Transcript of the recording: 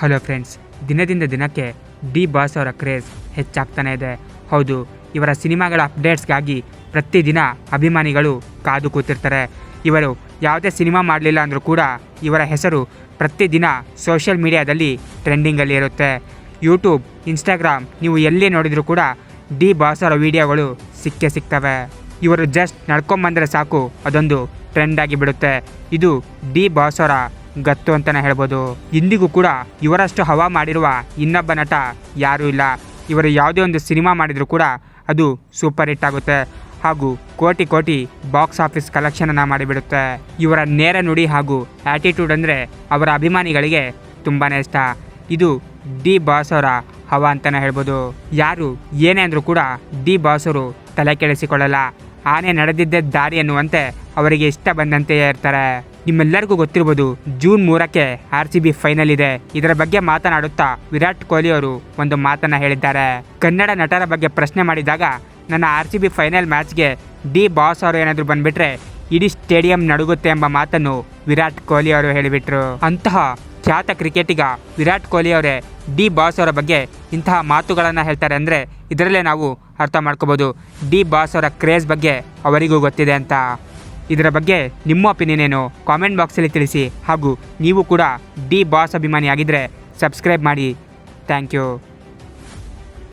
Hello friends ದಿನದಿಂದ ದಿನಕ್ಕೆ D boss ಅವರ ಕ್ರೇಜ್ ಹೆಚ್ಚಾಗ್ತಾನೆ ಇದೆ. ಹೌದು, ಇವರ ಸಿನಿಮಾಗಳ ಅಪ್ಡೇಟ್ಸ್ಗಾಗಿ ಪ್ರತಿದಿನ ಅಭಿಮಾನಿಗಳು ಕಾದು ಕೂತಿರ್ತಾರೆ. ಇವರು ಯಾವುದೇ ಸಿನಿಮಾ ಮಾಡಲಿಲ್ಲ ಅಂದರೂ ಕೂಡ ಇವರ ಹೆಸರು ಪ್ರತಿದಿನ ಸೋಷಿಯಲ್ ಮೀಡಿಯಾದಲ್ಲಿ ಟ್ರೆಂಡಿಂಗಲ್ಲಿ ಇರುತ್ತೆ. ಯೂಟ್ಯೂಬ್ ಇನ್ಸ್ಟಾಗ್ರಾಮ್ ನೀವು ಎಲ್ಲಿ ನೋಡಿದರೂ ಕೂಡ ಡಿ ಬಾಸ್ ಅವರ ವಿಡಿಯೋಗಳು ಸಿಕ್ಕೇ ಸಿಗ್ತವೆ. ಇವರು ಜಸ್ಟ್ ನಡ್ಕೊಂಬಂದರೆ ಸಾಕು, ಅದೊಂದು ಟ್ರೆಂಡ್ ಆಗಿ ಬಿಡುತ್ತೆ. ಇದು ಡಿ ಬಾಸ್ ಅವರ ಗತ್ತು ಅಂತಲೇ ಹೇಳ್ಬೋದು. ಇಂದಿಗೂ ಕೂಡ ಇವರಷ್ಟು ಹವಾ ಮಾಡಿರುವ ಇನ್ನೊಬ್ಬ ನಟ ಯಾರೂ ಇಲ್ಲ. ಇವರು ಯಾವುದೇ ಒಂದು ಸಿನಿಮಾ ಮಾಡಿದರೂ ಕೂಡ ಅದು ಸೂಪರ್ ಹಿಟ್ ಆಗುತ್ತೆ. ಹಾಗೂ ಕೋಟಿ ಕೋಟಿ ಬಾಕ್ಸ್ ಆಫೀಸ್ ಕಲೆಕ್ಷನನ್ನು ಮಾಡಿಬಿಡುತ್ತೆ. ಇವರ ನೇರ ನುಡಿ ಹಾಗೂ ಆ್ಯಟಿಟ್ಯೂಡ್ ಅಂದರೆ ಅವರ ಅಭಿಮಾನಿಗಳಿಗೆ ತುಂಬಾ ಇಷ್ಟ. ಇದು ಡಿ ಬಾಸ್ ಅವರ ಹವಾ ಅಂತಲೇ ಹೇಳ್ಬೋದು. ಯಾರು? ಏನೇ ಅಂದರೂ ಕೂಡ ಡಿ ಬಾಸ್ ಅವರು ತಲೆ ಕೆಡಿಸಿಕೊಳ್ಳಲ್ಲ. ಆನೆ ನಡೆದಿದ್ದ ದಾರಿ ಎನ್ನುವಂತೆ ಅವರಿಗೆ ಇಷ್ಟ ಬಂದಂತೆಯೇ ಇರ್ತಾರೆ. ನಿಮ್ಮೆಲ್ಲರಿಗೂ ಗೊತ್ತಿರ್ಬೋದು, ಜೂನ್ ಮೂರಕ್ಕೆ ಆರ್ ಸಿ ಬಿ ಫೈನಲ್ ಇದೆ. ಇದರ ಬಗ್ಗೆ ಮಾತನಾಡುತ್ತಾ ವಿರಾಟ್ ಕೊಹ್ಲಿ ಅವರು ಒಂದು ಮಾತನ್ನ ಹೇಳಿದ್ದಾರೆ. ಕನ್ನಡ ನಟರ ಬಗ್ಗೆ ಪ್ರಶ್ನೆ ಮಾಡಿದಾಗ, ನನ್ನ ಆರ್ ಸಿ ಬಿ ಫೈನಲ್ ಮ್ಯಾಚ್ಗೆ ಡಿ ಬಾಸ್ ಅವರು ಏನಾದರೂ ಬಂದ್ಬಿಟ್ರೆ ಇಡೀ ಸ್ಟೇಡಿಯಂ ನಡುಗುತ್ತೆ ಎಂಬ ಮಾತನ್ನು ವಿರಾಟ್ ಕೊಹ್ಲಿ ಅವರು ಹೇಳಿಬಿಟ್ರು. ಅಂತಹ ಖ್ಯಾತ ಕ್ರಿಕೆಟಿಗ ವಿರಾಟ್ ಕೊಹ್ಲಿ ಅವರೇ ಡಿ ಬಾಸ್ ಅವರ ಬಗ್ಗೆ ಇಂತಹ ಮಾತುಗಳನ್ನು ಹೇಳ್ತಾರೆ ಅಂದರೆ ಇದರಲ್ಲೇ ನಾವು ಅರ್ಥ ಮಾಡ್ಕೋಬೋದು. ಡಿ ಬಾಸ್ ಅವರ ಕ್ರೇಜ್ ಬಗ್ಗೆ ಅವರಿಗೂ ಗೊತ್ತಿದೆ ಅಂತ. ಇದರ ಬಗ್ಗೆ ನಿಮ್ಮ ಒಪಿನಿಯನ್ ಏನು? ಕಾಮೆಂಟ್ ಬಾಕ್ಸಲ್ಲಿ ತಿಳಿಸಿ. ಹಾಗೂ ನೀವು ಕೂಡ ಡಿ ಬಾಸ್ ಅಭಿಮಾನಿ ಆಗಿದ್ದರೆ ಸಬ್ಸ್ಕ್ರೈಬ್ ಮಾಡಿ. Thank you.